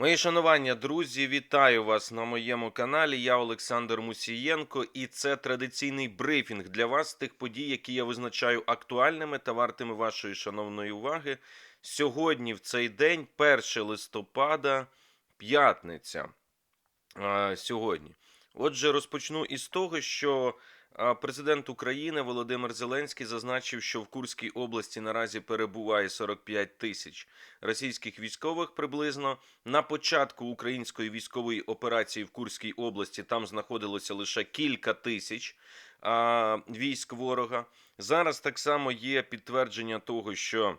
Мої шанування, друзі, вітаю вас на моєму каналі. Я Олександр Мусієнко, і це традиційний брифінг для вас тих подій, які я визначаю актуальними та вартими вашої шановної уваги. Сьогодні, в цей день, 1 листопада, п'ятниця. Сьогодні. Отже, розпочну із того, що президент України Володимир Зеленський зазначив, що в Курській області наразі перебуває 45 тисяч російських військових приблизно. На початку української військової операції в Курській області там знаходилося лише кілька тисяч військ ворога. Зараз так само є підтвердження того, що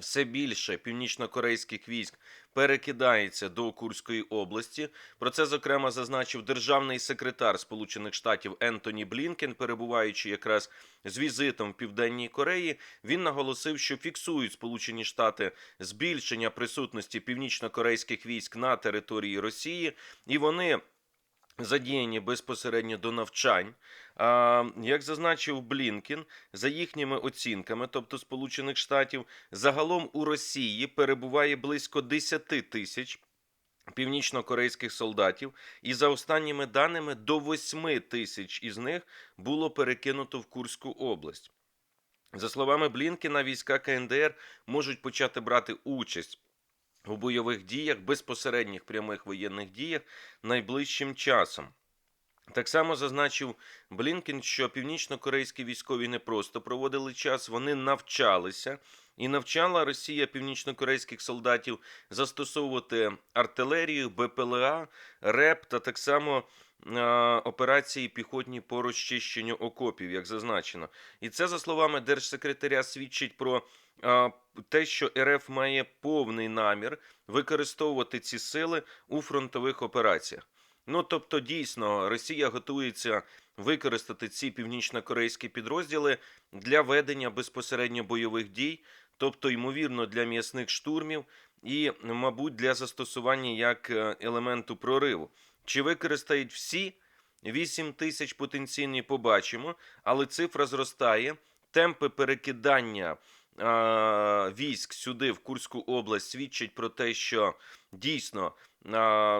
все більше північнокорейських військ перекидається до Курської області. Про це зокрема зазначив державний секретар Сполучених Штатів Ентоні Блінкен, перебуваючи якраз з візитом в Південній Кореї. Він наголосив, що фіксують Сполучені Штати збільшення присутності північнокорейських військ на території Росії, і вони. Задіяні безпосередньо до навчань, як зазначив Блінкін, за їхніми оцінками, тобто Сполучених Штатів, загалом у Росії перебуває близько 10 тисяч північно-корейських солдатів, і за останніми даними до 8 тисяч із них було перекинуто в Курську область. За словами Блінкіна, війська КНДР можуть почати брати участь у бойових діях, безпосередніх прямих воєнних діях найближчим часом. Так само зазначив Блінкен, що північно-корейські військові не просто проводили час, вони навчалися. І навчала Росія північно-корейських солдатів застосовувати артилерію, БПЛА, РЕП та так само е, операції піхотні по розчищенню окопів, як зазначено. І це, за словами держсекретаря, свідчить про е, те, що РФ має повний намір використовувати ці сили у фронтових операціях. Ну тобто, дійсно, Росія готується використати ці північно-корейські підрозділи для ведення безпосередньо бойових дій, тобто, ймовірно, для м'ясних штурмів і, мабуть, для застосування як е, елементу прориву. Чи використають всі 8 тисяч потенційні, побачимо, але цифра зростає. Темпи перекидання військ сюди, в Курську область, свідчить про те, що дійсно,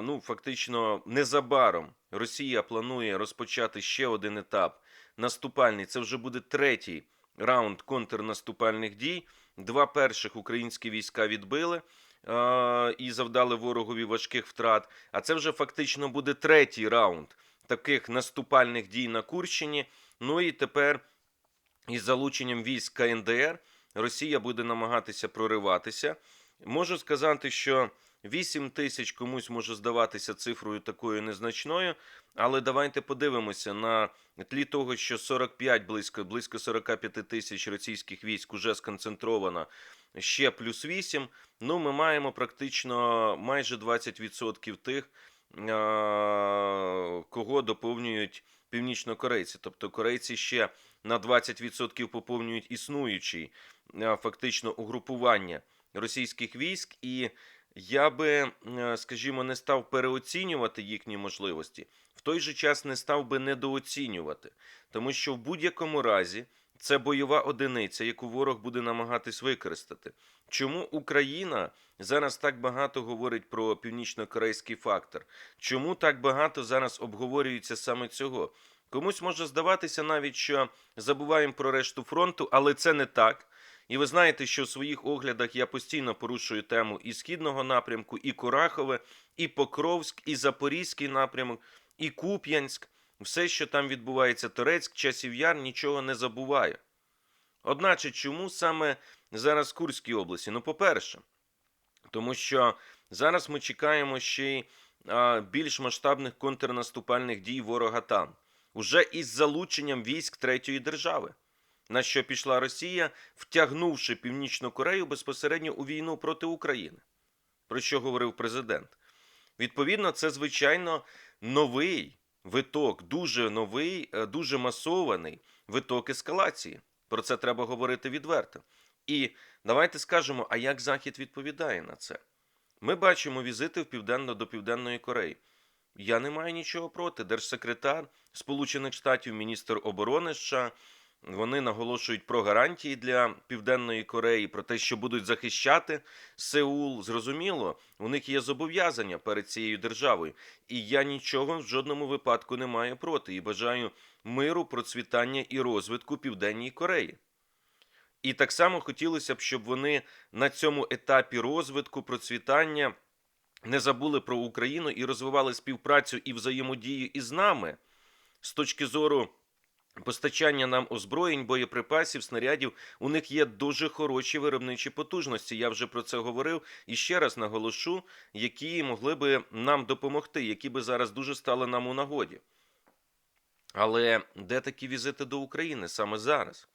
ну фактично, незабаром Росія планує розпочати ще один етап наступальний. Це вже буде третій раунд контрнаступальних дій. Два перших українські війська відбили і завдали ворогові важких втрат. А це вже фактично буде третій раунд таких наступальних дій на Курщині. Ну і тепер із залученням військ КНДР Росія буде намагатися прориватися. Можу сказати, що 8 тисяч комусь може здаватися цифрою такою незначною, але давайте подивимося на тлі того, що 45 близько близько 45 тисяч російських військ уже сконцентровано. Ще плюс 8, Ну, ми маємо практично майже 20% тих, кого доповнюють північнокорейці. Тобто корейці ще на 20% поповнюють існуючий фактично угрупування російських військ, і я би, е, скажімо, не став переоцінювати їхні можливості, в той же час не став би недооцінювати, тому що в будь-якому разі це бойова одиниця, яку ворог буде намагатись використати. Чому Україна зараз так багато говорить про північно-корейський фактор? Чому так багато зараз обговорюється саме цього? Комусь може здаватися навіть, що забуваємо про решту фронту, але це не так. І ви знаєте, що в своїх оглядах я постійно порушую тему і східного напрямку, і Курахове, і Покровськ, і Запорізький напрямок, і Куп'янськ. Все, що там відбувається, Торецьк, часів яр, нічого не забуваю. Одначе, чому саме зараз в Курській області? Ну, по-перше, тому що зараз ми чекаємо ще й більш масштабних контрнаступальних дій ворога там, уже із залученням військ третьої держави, на що пішла Росія, втягнувши Північну Корею безпосередньо у війну проти України, про що говорив президент. Відповідно, це звичайно новий виток, дуже новий, е, дуже масований виток ескалації. Про це треба говорити відверто. І давайте скажемо, а як Захід відповідає на це? Ми бачимо візити в південно до Південної Кореї. Я не маю нічого проти. Держсекретар Сполучених Штатів, міністр оборони США, вони наголошують про гарантії для Південної Кореї, про те, що будуть захищати Сеул. Зрозуміло, у них є зобов'язання перед цією державою. І я нічого в жодному випадку не маю проти і бажаю миру, процвітання і розвитку Південній Кореї. І так само хотілося б, щоб вони на цьому етапі розвитку, процвітання не забули про Україну і розвивали співпрацю і взаємодію із нами з точки зору постачання нам озброєнь, боєприпасів, снарядів. У них є дуже хороші виробничі потужності. Я вже про це говорив і ще раз наголошу, які могли би нам допомогти, які би зараз дуже стали нам у нагоді. Але де такі візити до України саме зараз?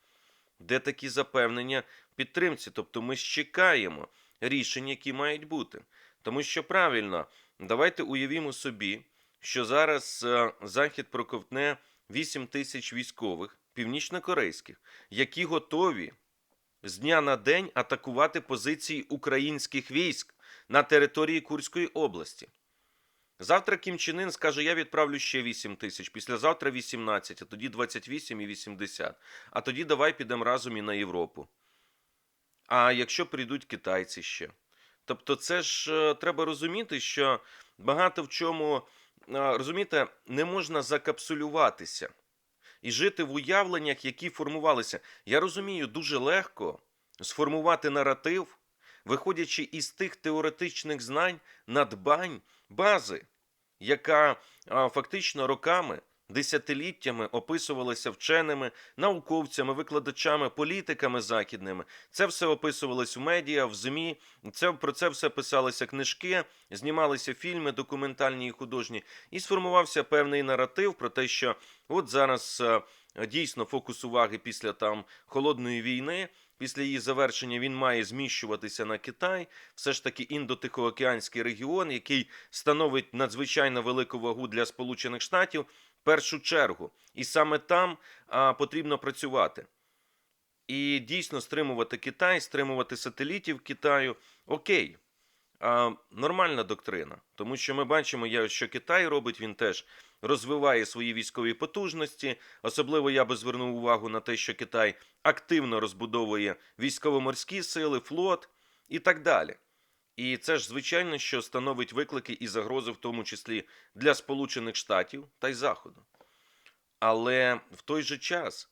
Де такі запевнення підтримці? Тобто ми чекаємо рішень, які мають бути. Тому що правильно, давайте уявімо собі, що зараз е, Захід проковтне 8 тисяч військових північнокорейських, які готові з дня на день атакувати позиції українських військ на території Курської області. Завтра Кім Чен Ын скаже, я відправлю ще 8 тисяч, післязавтра 18, а тоді 28 і 80. А тоді давай підемо разом і на Європу. А якщо прийдуть китайці ще? Тобто, це ж е, треба розуміти, що багато в чому, розумієте, не можна закапсулюватися і жити в уявленнях, які формувалися. Я розумію, дуже легко сформувати наратив, виходячи із тих теоретичних знань, надбань, бази, яка фактично роками, десятиліттями описувалася вченими, науковцями, викладачами, політиками західними. Це все описувалось в медіа, в ЗМІ. Це про це все писалися книжки, знімалися фільми, документальні і художні, і сформувався певний наратив про те, що от зараз е, дійсно фокус уваги після там холодної війни. Після її завершення він має зміщуватися на Китай, все ж таки індотихоокеанський регіон, який становить надзвичайно велику вагу для Сполучених Штатів першу чергу. І саме там а, потрібно працювати. І дійсно стримувати Китай, стримувати сателітів Китаю. Окей, а, нормальна доктрина, тому що ми бачимо, що Китай робить, він теж розвиває свої військові потужності. Особливо я би звернув увагу на те, що Китай активно розбудовує військово-морські сили, флот і так далі. І це ж звичайно, що становить виклики і загрози, в тому числі для Сполучених Штатів та й Заходу. Але в той же час,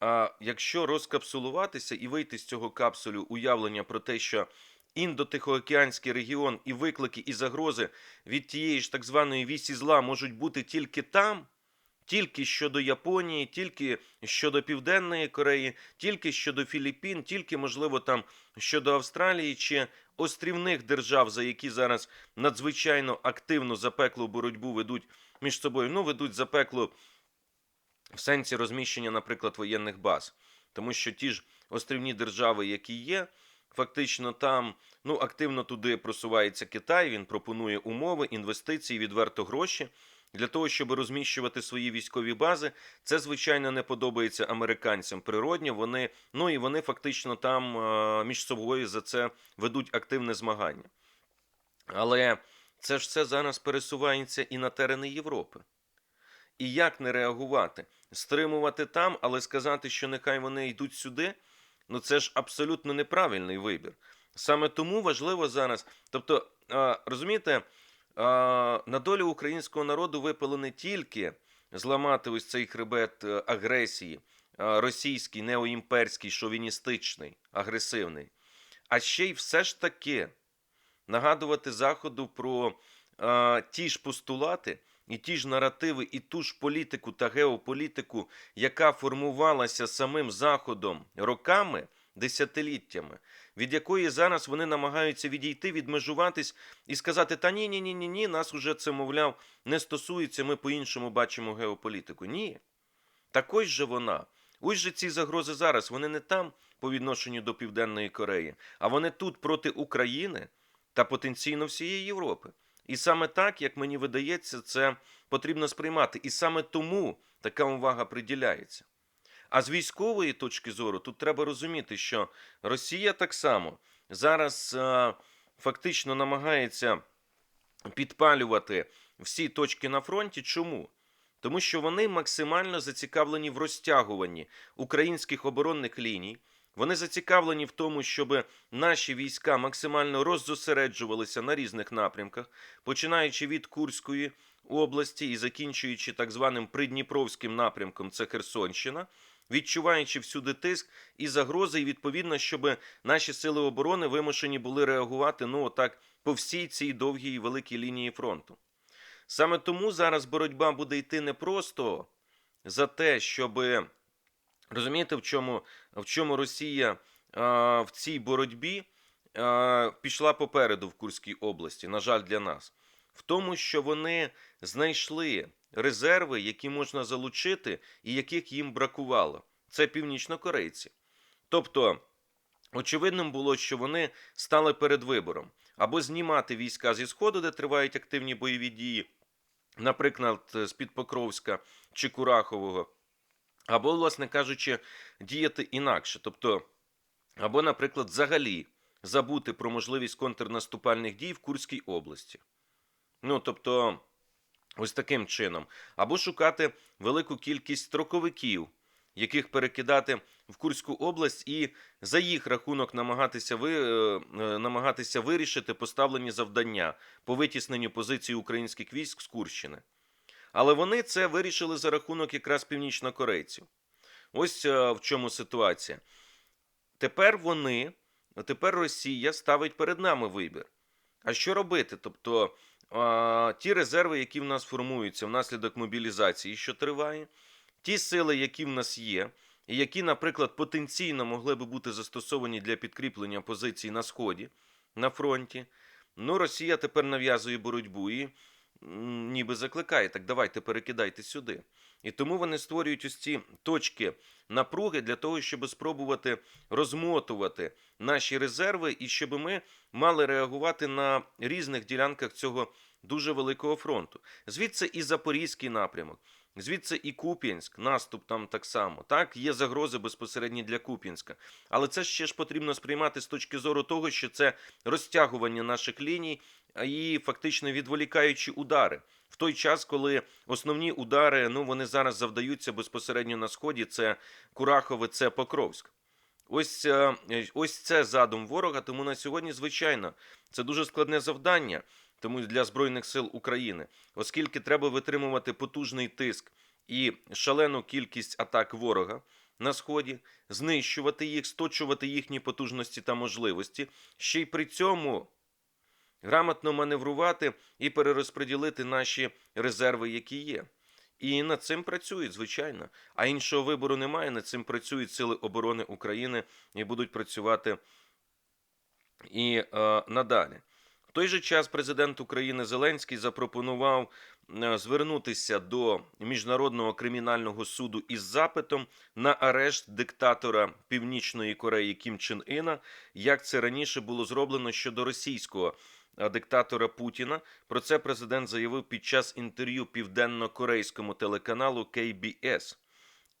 а, якщо розкапсулуватися і вийти з цього капсулю уявлення про те, що індотихоокеанський регіон і виклики і загрози від тієї ж так званої вісі зла можуть бути тільки там, тільки щодо Японії, тільки щодо Південної Кореї, тільки щодо Філіппін, тільки, можливо, там щодо Австралії чи острівних держав, за які зараз надзвичайно активну запеклу боротьбу ведуть між собою. Ну, ведуть запеклу в сенсі розміщення, наприклад, воєнних баз. Тому що ті ж острівні держави, які є, фактично там ну, активно туди просувається Китай, він пропонує умови, інвестиції, відверто гроші. Для того, щоб розміщувати свої військові бази, це звичайно не подобається американцям природньо. Вони ну і вони фактично там е, між собою за це ведуть активне змагання. Але це ж все зараз пересувається і на терени Європи. І як не реагувати? Стримувати там, але сказати, що нехай вони йдуть сюди, ну це ж абсолютно неправильний вибір. Саме тому важливо зараз, тобто, розумієте, а, на долю українського народу випало не тільки зламати ось цей хребет е, агресії, а, російський, неоімперський, шовіністичний, агресивний, а ще й все ж таки нагадувати Заходу про а, ті ж постулати і ті ж наративи, і ту ж політику та геополітику, яка формувалася самим Заходом роками, десятиліттями, від якої зараз вони намагаються відійти, відмежуватись і сказати: та ні, ні, ні, ні, ні, нас уже це, мовляв, не стосується, ми по-іншому бачимо геополітику. Ні. Також же вона. Ось же ці загрози зараз. Вони не там по відношенню до Південної Кореї, а вони тут проти України та потенційно всієї Європи. І саме так, як мені видається, це потрібно сприймати. І саме тому така увага приділяється. А з військової точки зору тут треба розуміти, що Росія так само зараз е, фактично намагається підпалювати всі точки на фронті. Чому? Тому що вони максимально зацікавлені в розтягуванні українських оборонних ліній. Вони зацікавлені в тому, щоб наші війська максимально роззосереджувалися на різних напрямках, починаючи від Курської області і закінчуючи так званим Придніпровським напрямком, це Херсонщина, відчуваючи всюди тиск і загрози, і відповідно, щоб наші сили оборони вимушені були реагувати ну отак по всій цій довгій і великій лінії фронту. Саме тому зараз боротьба буде йти не просто за те, щоб розумієте, в чому, в чому Росія а, в цій боротьбі а, пішла попереду в Курській області, на жаль, для нас, в тому, що вони знайшли резерви, які можна залучити і яких їм бракувало. Це північнокорейці. Тобто, очевидним було, що вони стали перед вибором або знімати війська зі сходу, де тривають активні бойові дії, наприклад, з-під Покровська чи Курахового, або, власне кажучи, діяти інакше. Тобто, або, наприклад, взагалі забути про можливість контрнаступальних дій в Курській області. Ну, тобто, ось таким чином, або шукати велику кількість строковиків, яких перекидати в Курську область і за їх рахунок намагатися ви, е, е, намагатися вирішити поставлені завдання по витісненню позицій українських військ з Курщини. Але вони це вирішили за рахунок якраз північнокорейців. Ось е, в чому ситуація. Тепер вони, тепер Росія ставить перед нами вибір. А що робити? Тобто ті резерви, які в нас формуються внаслідок мобілізації, що триває, ті сили, які в нас є, і які, наприклад, потенційно могли би бути застосовані для підкріплення позицій на сході на фронті. Ну, Росія тепер нав'язує боротьбу і ніби закликає, так давайте перекидайте сюди. І тому вони створюють ось ці точки напруги для того, щоб спробувати розмотувати наші резерви, і щоб ми мали реагувати на різних ділянках цього дуже великого фронту. Звідси і Запорізький напрямок, звідси і Куп'янськ, наступ там так само. Так, є загрози безпосередні для Куп'янська. Але це ще ж потрібно сприймати з точки зору того, що це розтягування наших ліній і фактично відволікаючі удари. В той час, коли основні удари, ну вони зараз завдаються безпосередньо на сході, це Курахове, це Покровськ. Ось, е, ось це задум ворога. Тому на сьогодні, звичайно, це дуже складне завдання. Тому для збройних сил України, оскільки треба витримувати потужний тиск і шалену кількість атак ворога на сході, знищувати їх, сточувати їхні потужності та можливості, ще й при цьому грамотно маневрувати і перерозподілити наші резерви, які є. І над цим працюють, звичайно. А іншого вибору немає. Над цим працюють Сили оборони України і будуть працювати і е, надалі. В той же час президент України Зеленський запропонував е, звернутися до Міжнародного кримінального суду із запитом на арешт диктатора Північної Кореї Кім Чен Іна, як це раніше було зроблено щодо російського диктатора Путіна. Про це президент заявив під час інтерв'ю південно-корейському телеканалу KBS.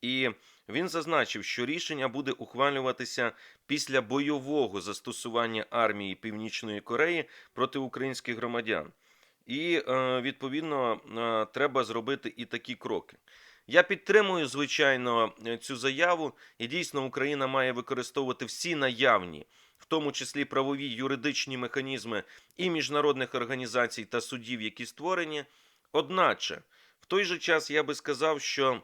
І він зазначив, що рішення буде ухвалюватися після бойового застосування армії Північної Кореї проти українських громадян. І е, відповідно е, треба зробити і такі кроки. Я підтримую, звичайно, е, цю заяву, і дійсно Україна має використовувати всі наявні, тому числі правові юридичні механізми і міжнародних організацій та судів, які створені. Одначе, в той же час я би сказав, що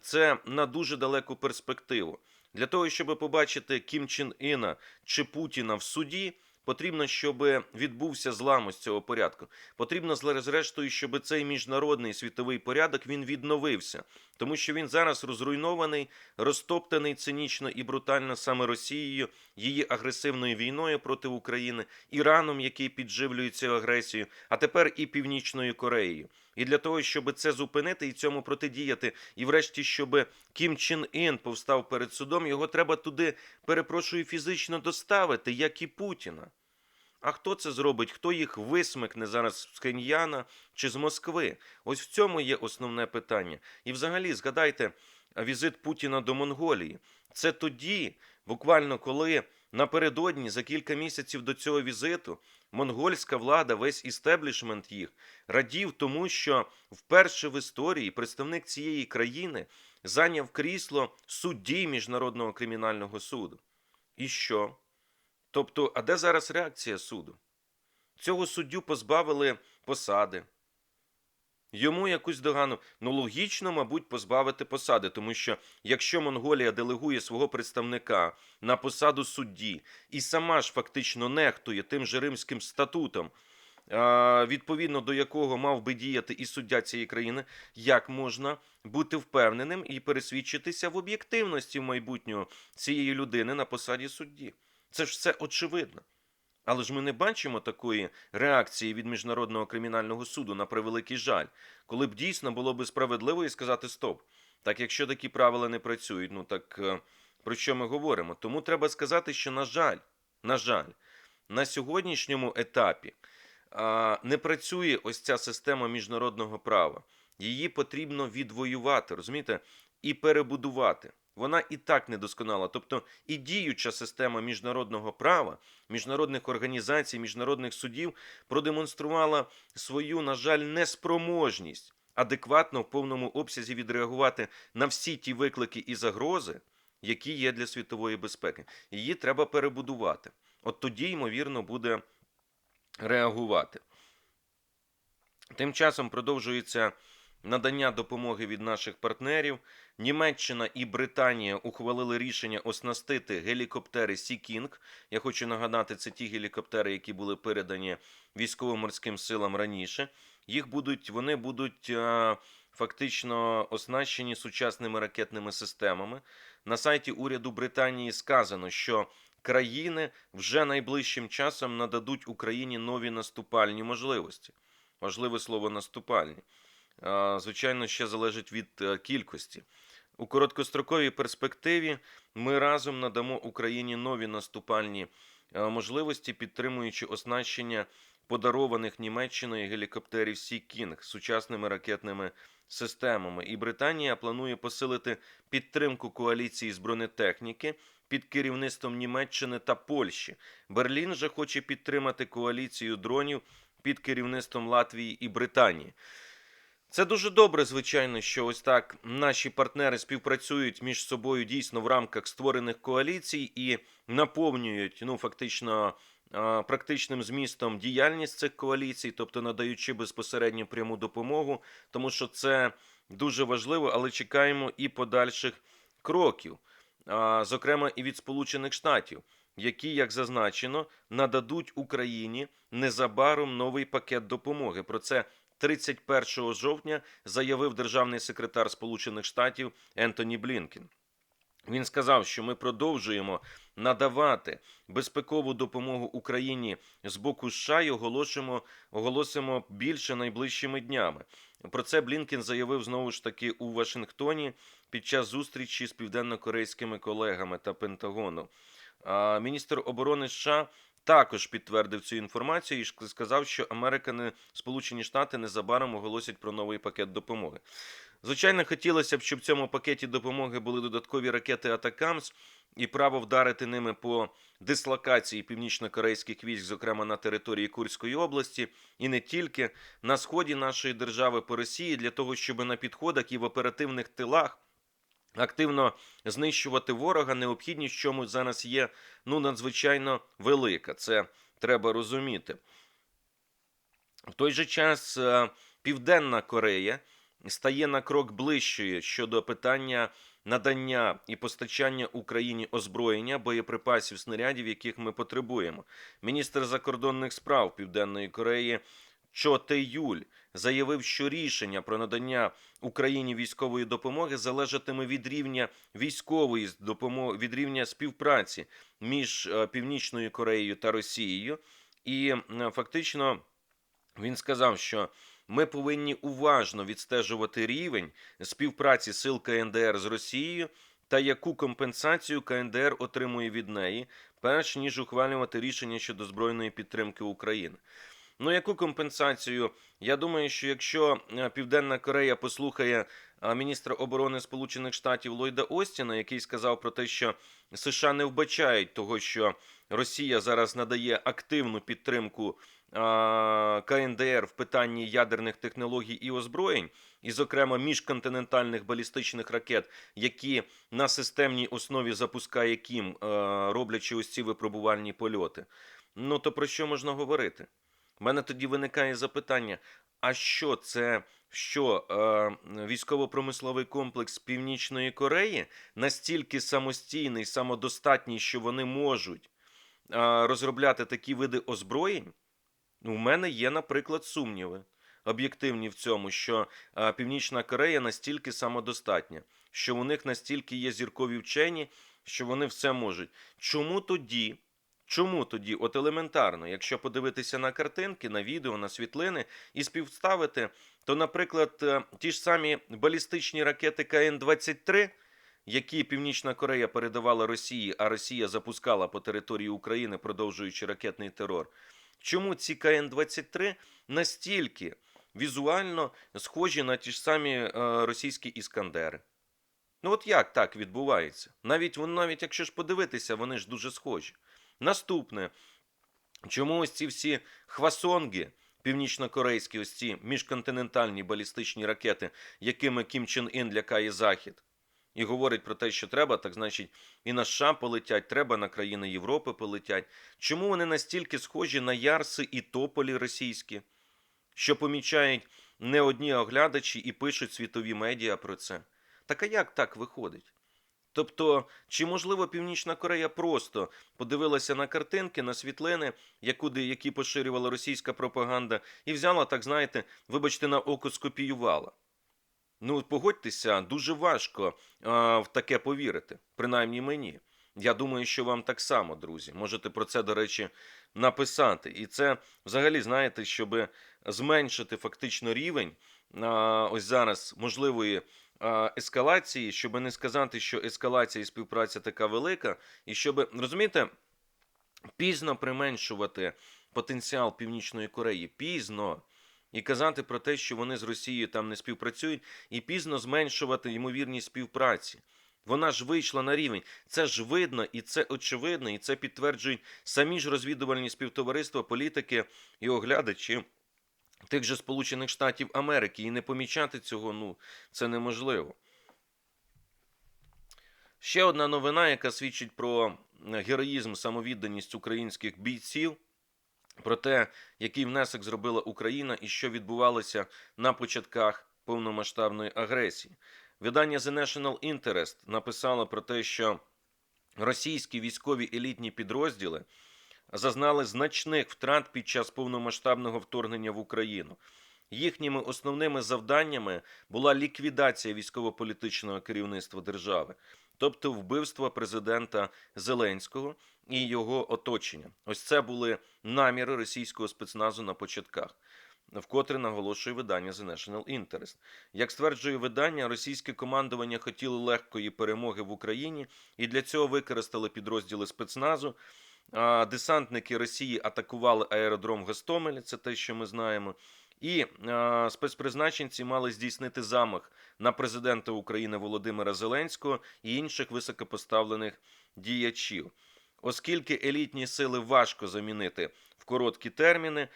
це на дуже далеку перспективу. Для того, щоб побачити Кім Чен Іна чи Путіна в суді, потрібно, щоб відбувся злам ось цього порядку. Потрібно зрештою, щоб цей міжнародний світовий порядок він відновився, тому що він зараз розруйнований, розтоптаний цинічно і брутально саме Росією, її агресивною війною проти України, Іраном, який підживлює цю агресію, а тепер і Північною Кореєю. І для того, щоб це зупинити і цьому протидіяти, і врешті, щоб Кім Чен Ін повстав перед судом, його треба туди, перепрошую, фізично доставити, як і Путіна. А хто це зробить? Хто їх висмикне зараз з Пхеньяна чи з Москви? Ось в цьому є основне питання. І взагалі згадайте візит Путіна до Монголії. Це тоді, буквально коли напередодні, за кілька місяців до цього візиту, монгольська влада, весь істеблішмент їх радів тому, що вперше в історії представник цієї країни зайняв крісло судді Міжнародного кримінального суду. І що? Тобто, а де зараз реакція суду? Цього суддю позбавили посади. Йому якусь догану. Ну, логічно, мабуть, позбавити посади, тому що якщо Монголія делегує свого представника на посаду судді і сама ж фактично нехтує тим же римським статутом, відповідно до якого мав би діяти і суддя цієї країни, як можна бути впевненим і пересвідчитися в об'єктивності майбутнього цієї людини на посаді судді? Це ж все очевидно. Але ж ми не бачимо такої реакції від Міжнародного кримінального суду на превеликий жаль, коли б дійсно було б справедливо і сказати стоп. Так якщо такі правила не працюють, ну так е, про що ми говоримо? Тому треба сказати, що на жаль, на жаль, на сьогоднішньому етапі не працює ось ця система міжнародного права. Її потрібно відвоювати, розумієте, і перебудувати. Вона і так недосконала. Тобто і діюча система міжнародного права, міжнародних організацій, міжнародних судів продемонструвала свою, на жаль, неспроможність адекватно в повному обсязі відреагувати на всі ті виклики і загрози, які є для світової безпеки. Її треба перебудувати. От тоді, ймовірно, буде реагувати. Тим часом продовжується надання допомоги від наших партнерів. Німеччина і Британія ухвалили рішення оснастити гелікоптери Сі-Кінг. Я хочу нагадати, це ті гелікоптери, які були передані військово-морським силам раніше. Їх будуть, вони будуть е, фактично оснащені сучасними ракетними системами. На сайті уряду Британії сказано, що країни вже найближчим часом нададуть Україні нові наступальні можливості. Важливе слово наступальні. Е, Звичайно, ще залежить від е, кількості. У короткостроковій перспективі ми разом надамо Україні нові наступальні е, можливості, підтримуючи оснащення подарованих Німеччиною гелікоптерів Сі Кінг сучасними ракетними системами. І Британія планує посилити підтримку коаліції з бронетехніки під керівництвом Німеччини та Польщі. Берлін же хоче підтримати коаліцію дронів під керівництвом Латвії і Британії. Це дуже добре, звичайно, що ось так наші партнери співпрацюють між собою дійсно в рамках створених коаліцій і наповнюють ну фактично практичним змістом діяльність цих коаліцій, тобто надаючи безпосередньо пряму допомогу, тому що це дуже важливо, але чекаємо і подальших кроків, зокрема і від Сполучених Штатів, які, як зазначено, нададуть Україні незабаром новий пакет допомоги. Про це 31 жовтня заявив державний секретар Сполучених Штатів Ентоні Блінкен. Він сказав, що ми продовжуємо надавати безпекову допомогу Україні з боку США і оголошимо, оголосимо більше найближчими днями. Про це Блінкен заявив знову ж таки у Вашингтоні під час зустрічі з південно-корейськими колегами та Пентагону. Міністр оборони США також підтвердив цю інформацію і сказав, що Америка не Сполучені Штати незабаром оголосять про новий пакет допомоги. Звичайно, хотілося б, щоб в цьому пакеті допомоги були додаткові ракети Атакамс і право вдарити ними по дислокації північно-корейських військ, зокрема на території Курської області, і не тільки на сході нашої держави по Росії, для того, щоб на підходах і в оперативних тилах активно знищувати ворога, необхідність, чому зараз є ну надзвичайно велика. Це треба розуміти. В той же час е, Південна Корея стає на крок ближчою щодо питання надання і постачання Україні озброєння, боєприпасів, снарядів, яких ми потребуємо. Міністр закордонних справ Південної Кореї Чо Те Юль заявив, що рішення про надання Україні військової допомоги залежатиме від рівня військової допомоги, від рівня співпраці між е, Північною Кореєю та Росією, і е, фактично він сказав, що ми повинні уважно відстежувати рівень співпраці сил КНДР з Росією та яку компенсацію КНДР отримує від неї, перш ніж ухвалювати рішення щодо збройної підтримки України. Ну, яку компенсацію? Я думаю, що якщо е, Південна Корея послухає міністра оборони Сполучених Штатів Ллойда Остіна, який сказав про те, що США не вбачають того, що Росія зараз надає активну підтримку КНДР в питанні ядерних технологій і озброєнь, і, зокрема, міжконтинентальних балістичних ракет, які на системній основі запускає Кім, е, роблячи ось ці випробувальні польоти. Ну то про що можна говорити? У мене тоді виникає запитання: а що це? Що е, військово-промисловий комплекс Північної Кореї настільки самостійний, самодостатній, що вони можуть е, розробляти такі види озброєнь? Ну, У мене є, наприклад, сумніви об'єктивні в цьому, що е, Північна Корея настільки самодостатня, що у них настільки є зіркові вчені, що вони все можуть. Чому тоді? Чому тоді, от елементарно, якщо подивитися на картинки, на відео, на світлини і співставити, то, наприклад, е, ті ж самі балістичні ракети КН-23, які Північна Корея передавала Росії, а Росія запускала по території України, продовжуючи ракетний терор. Чому ці КН-23 настільки візуально схожі на ті ж самі е, російські іскандери? Ну от як так відбувається? Навіть, навіть якщо ж подивитися, вони ж дуже схожі. Наступне. Чому ось ці всі хвасонги, північнокорейські, ось ці міжконтинентальні балістичні ракети, якими Кім Чен Ін лякає Захід, і говорить про те, що треба, так значить, і на США полетять, треба на країни Європи полетять. Чому вони настільки схожі на Ярси і Тополі російські, що помічають не одні оглядачі і пишуть світові медіа про це? Так а як так виходить? Тобто, чи можливо Північна Корея просто подивилася на картинки, на світлини, яку, де- які поширювала російська пропаганда, і взяла, так знаєте, вибачте, на око скопіювала? Ну, погодьтеся, дуже важко а, в таке повірити, принаймні мені. Я думаю, що вам так само, друзі. Можете про це, до речі, написати. І це взагалі, знаєте, щоб зменшити фактично рівень а, ось зараз можливої ескалації, щоб не сказати, що ескалація і співпраця така велика, і щоб, розумієте, пізно применшувати потенціал Північної Кореї, пізно. І казати про те, що вони з Росією там не співпрацюють, і пізно зменшувати ймовірність співпраці. Вона ж вийшла на рівень. Це ж видно, і це очевидно, і це підтверджують самі ж розвідувальні співтовариства, політики і оглядачі тих же Сполучених Штатів Америки. І не помічати цього, ну, це неможливо. Ще одна новина, яка свідчить про е, героїзм, самовідданість українських бійців, про те, який внесок зробила Україна і що відбувалося на початках повномасштабної агресії. Видання The National Interest написало про те, що російські військові елітні підрозділи зазнали значних втрат під час повномасштабного вторгнення в Україну. Їхніми основними завданнями була ліквідація військово-політичного керівництва держави, тобто вбивство президента Зеленського і його оточення. Ось це були наміри російського спецназу на початках. Вкотре наголошує видання The National Interest. Як стверджує видання, російське командування хотіло легкої перемоги в Україні і для цього використали підрозділи спецназу. Десантники Росії атакували аеродром Гостомель, це те, що ми знаємо. І спецпризначенці мали здійснити замах на президента України Володимира Зеленського і інших високопоставлених діячів. Оскільки елітні сили важко замінити в короткі терміни,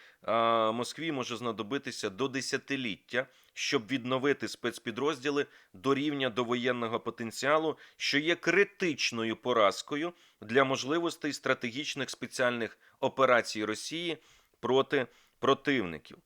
Москві може знадобитися до десятиліття, щоб відновити спецпідрозділи до рівня довоєнного потенціалу, що є критичною поразкою для можливостей стратегічних спеціальних операцій Росії проти противників.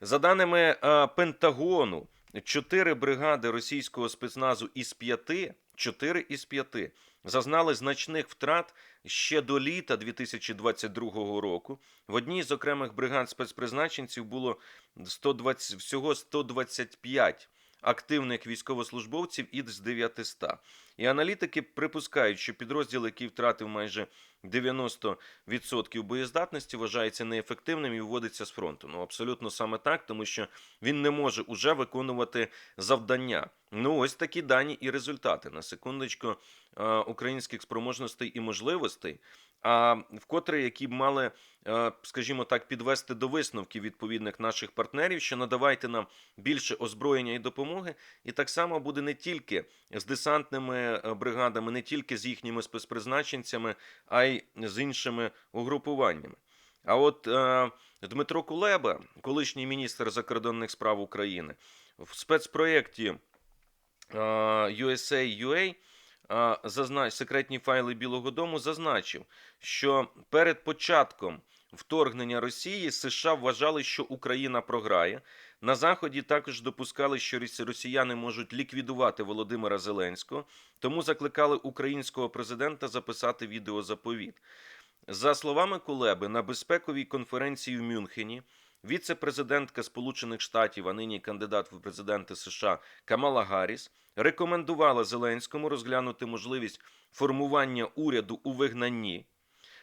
За даними Пентагону, чотири бригади російського спецназу із п'яти, чотири із п'яти зазнали значних втрат ще до літа 2022 року. В одній з окремих бригад спецпризначенців було 120, всього 125 активних військовослужбовців із 900. І аналітики припускають, що підрозділ, який втратив майже 90% боєздатності, вважається неефективним і вводиться з фронту. Ну абсолютно саме так, тому що він не може уже виконувати завдання. Ну ось такі дані і результати на секундочку е, українських спроможностей і можливостей. А вкотре, які б мали, е, скажімо так, підвести до висновків відповідних наших партнерів, що надавайте нам більше озброєння і допомоги, і так само буде не тільки з десантними е, бригадами, не тільки з їхніми спецпризначенцями, а й з іншими угрупуваннями. А от е, Дмитро Кулеба, колишній міністр закордонних справ України, в спецпроєкті е, USA-UA е, зазнач, секретні файли Білого Дому зазначив, що перед початком вторгнення Росії США вважали, що Україна програє. На заході також допускали, що росіяни можуть ліквідувати Володимира Зеленського, тому закликали українського президента записати відеозаповіт. За словами Кулеби, на безпековій конференції в Мюнхені віце-президентка Сполучених Штатів, а нині кандидат в президенти США Камала Гарріс, рекомендувала Зеленському розглянути можливість формування уряду у вигнанні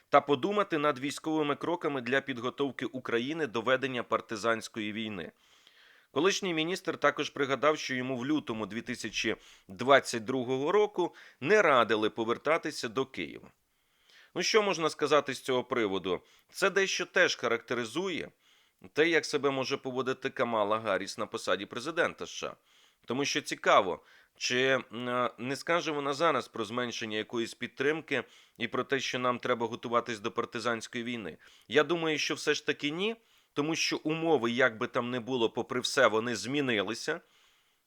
та подумати над військовими кроками для підготовки України до ведення партизанської війни. Колишній міністр також пригадав, що йому в лютому 2022 року не радили повертатися до Києва. Ну, що можна сказати з цього приводу? Це дещо теж характеризує те, як себе може поводити Камала Гарріс на посаді президента США. Тому що цікаво, чи е, не скаже вона зараз про зменшення якоїсь підтримки і про те, що нам треба готуватись до партизанської війни. Я думаю, що все ж таки ні, тому що умови, як би там не було, попри все, вони змінилися.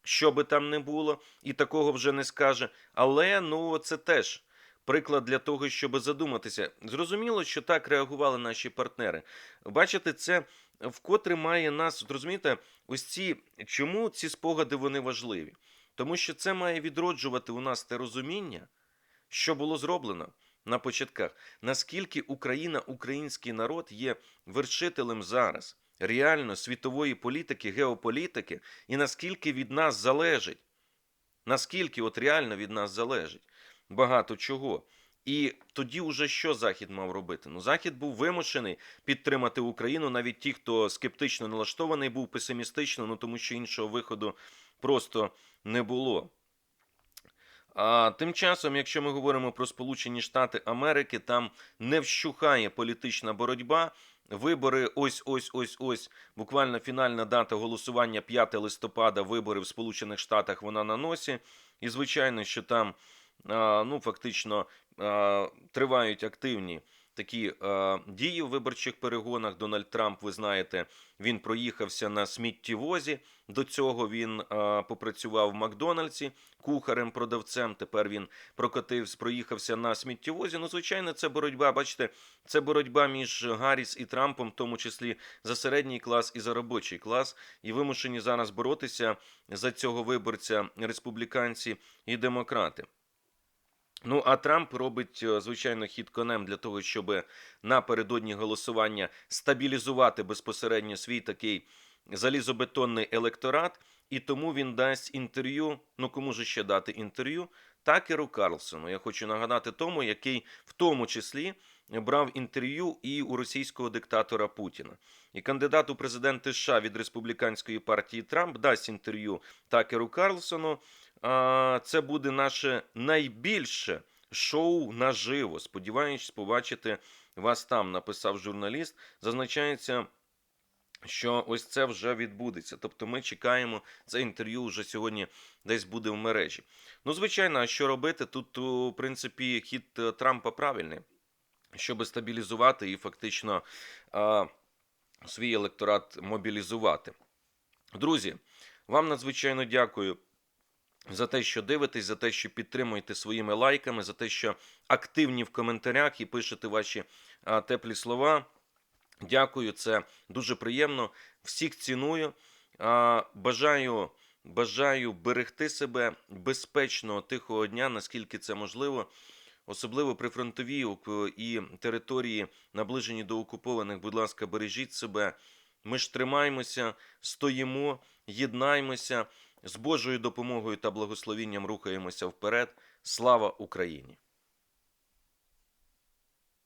Що би там не було, і такого вже не скаже. Але ну це теж приклад для того, щоб задуматися. Зрозуміло, що так реагували наші партнери. Бачите, це вкотре має нас зрозумієте, ось ці чому ці спогади вони важливі? Тому що це має відроджувати у нас те розуміння, що було зроблено на початках. Наскільки Україна, український народ є вершителем зараз реально світової політики, геополітики, і наскільки від нас залежить, наскільки от реально від нас залежить багато чого. І тоді уже що Захід мав робити? Ну, Захід був вимушений підтримати Україну, навіть ті, хто скептично налаштований, був песимістично, ну тому що іншого виходу просто не було. А тим часом, якщо ми говоримо про Сполучені Штати Америки, там не вщухає політична боротьба. Вибори ось ось ось ось. Буквально фінальна дата голосування 5 листопада. Вибори в Сполучених Штатах вона на носі. І звичайно, що там ну фактично тривають активні такі дії в виборчих перегонах. Дональд Трамп, ви знаєте, він проїхався на сміттєвозі. До цього він попрацював в Макдональдсі кухарем, продавцем. Тепер він прокотився, проїхався на сміттєвозі. Ну, звичайно, це боротьба. Бачите, це боротьба між Гарріс і Трампом, в тому числі за середній клас і за робочий клас. І вимушені зараз боротися за цього виборця республіканці і демократи. Ну, а Трамп робить, е, звичайно, хід конем для того, щоб напередодні голосування стабілізувати безпосередньо свій такий залізобетонний електорат, і тому він дасть інтерв'ю. Ну кому ж ще дати інтерв'ю? Такеру Карлсону. Я хочу нагадати тому, який в тому числі брав інтерв'ю і у російського диктатора Путіна. І кандидат у президенти США від республіканської партії Трамп дасть інтерв'ю Такеру Карлсону. Це буде наше найбільше шоу наживо. Сподіваюсь, побачити вас там, написав журналіст. Зазначається. Що ось це вже відбудеться. Тобто ми чекаємо це інтерв'ю вже сьогодні десь буде в мережі. Ну, звичайно, а що робити? Тут, у принципі, хід е, Трампа правильний, щоб стабілізувати і фактично а, свій електорат мобілізувати. Друзі, вам надзвичайно дякую за те, що дивитесь, за те, що підтримуєте своїми лайками, за те, що активні в коментарях і пишете ваші теплі слова. Дякую, це дуже приємно. Всіх ціную. А, Бажаю, бажаю берегти себе безпечного тихого дня, наскільки це можливо. Особливо при фронтовій і території, наближені до окупованих, будь ласка, бережіть себе. Ми ж тримаємося, стоїмо, єднаємося. З Божою допомогою та благословінням рухаємося вперед. Слава Україні!